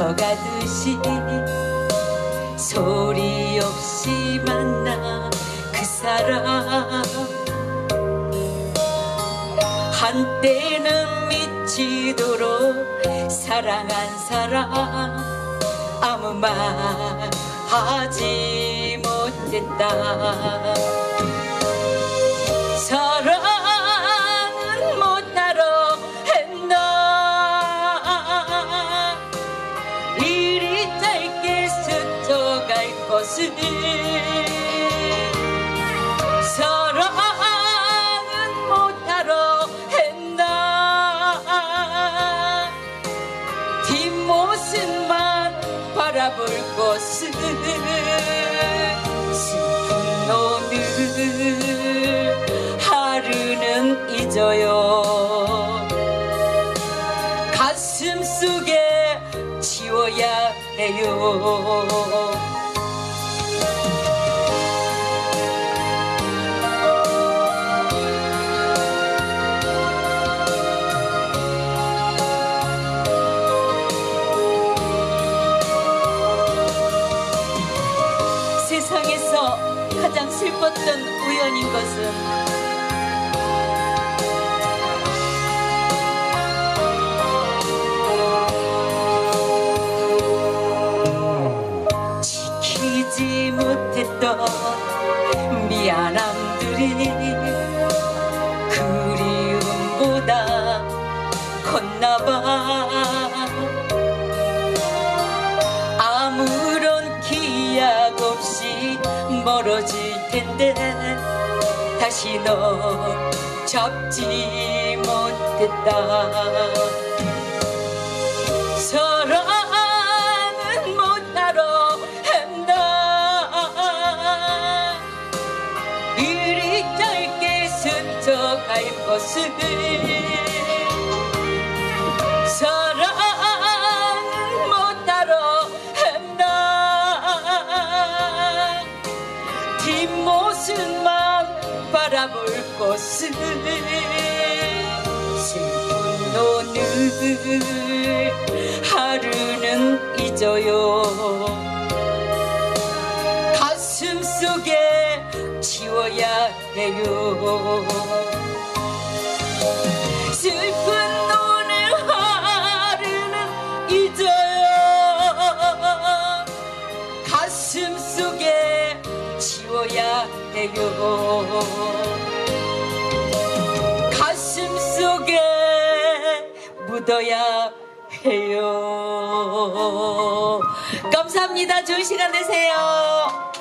스쳐가듯이 소리 없이 만나 그 사람. 한때는 미치도록 사랑한 사람. 아무 말 하지 못했다 것을 사랑은 못하러 했나 뒷모습만 바라볼 것을 슬픈 오늘 하루는 잊어요. 가슴 속에 지워야 해요 슬펐던 우연인 것은? 지키지 못했던 미안함들이 그리움보다 컸나봐. 아무런 기약 없이 멀어질 텐데 다시 널 잡지 못했다. 사랑은 못하러 했나 이리 짧게 스쳐갈 것을 바라볼 것을 슬픈 오늘 하루는 잊어요. 가슴 속에 지워야 해요. 슬픈 오늘 하루는 잊어요. 가슴 속에 지워야 해요 속에 묻어야 해요. 감사합니다. 좋은 시간 되세요